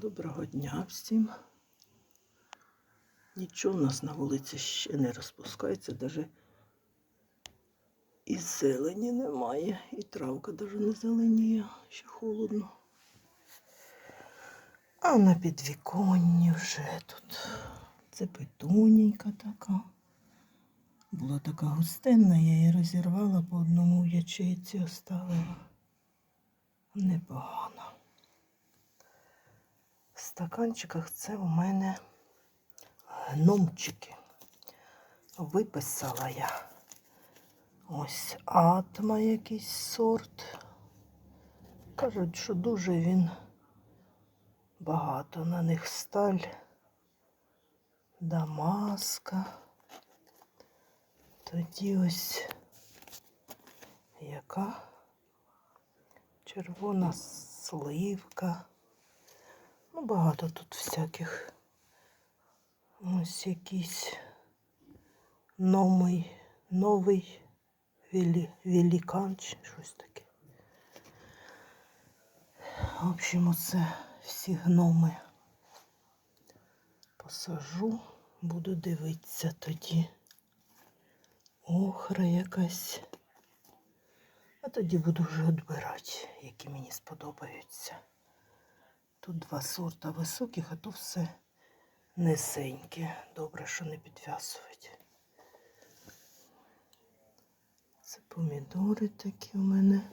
Доброго дня всім. Нічого у нас на вулиці ще не розпускається, навіть і зелені немає, і травка навіть не зеленіє, ще холодно. А на підвіконні вже тут це петунійка така. Була така густенна, я її розірвала по одному в ячейці оставила. Непогано. Стаканчиках це у мене гномчики. Виписала я. Ось атма якийсь сорт. Кажуть, що дуже він багато на них сталь, дамаска. Тоді ось яка червона сливка. Ну, багато тут всяких. Ось якийсь новий, новий велі, великан чи щось таке. В общем, оце всі гноми посажу, буду дивитися тоді. Охра якась. А тоді буду вже відбирати, які мені сподобаються. Тут два сорта високих, а то все низеньке. Добре, що не підв'язують. Це помідори такі у мене.